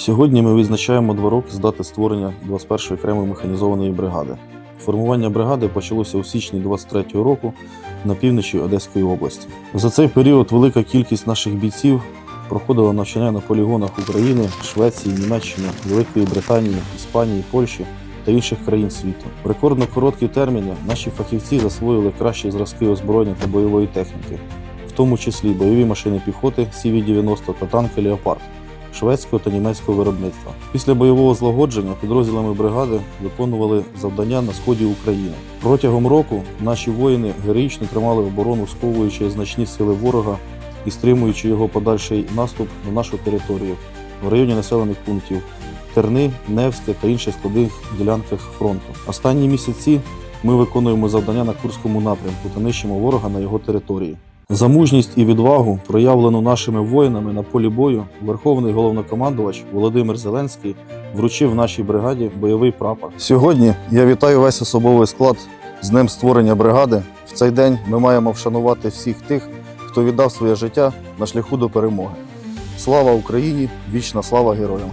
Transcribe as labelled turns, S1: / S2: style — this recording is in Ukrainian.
S1: Сьогодні ми відзначаємо два роки з дати створення 21-ї окремої механізованої бригади. Формування бригади почалося у січні 23-го року на півночі Одеської області. За цей період велика кількість наших бійців проходила навчання на полігонах України, Швеції, Німеччини, Великої Британії, Іспанії, Польщі та інших країн світу. В рекордно короткі терміни наші фахівці засвоїли кращі зразки озброєння та бойової техніки, в тому числі бойові машини піхоти CV-90 та танки Леопард шведського та німецького виробництва. Після бойового злагодження підрозділами бригади виконували завдання на сході України. Протягом року наші воїни героїчно тримали оборону, сковуючи значні сили ворога і стримуючи його подальший наступ на нашу територію в районі населених пунктів Терни, Невське та інших складних ділянках фронту. Останні місяці ми виконуємо завдання на Курському напрямку та нищимо ворога на його території. За мужність і відвагу, проявлену нашими воїнами на полі бою, Верховний головнокомандувач Володимир Зеленський вручив нашій бригаді бойовий прапор. Сьогодні я вітаю весь особовий склад з днем створення бригади. В цей день ми маємо вшанувати всіх тих, хто віддав своє життя на шляху до перемоги. Слава Україні! Вічна слава героям!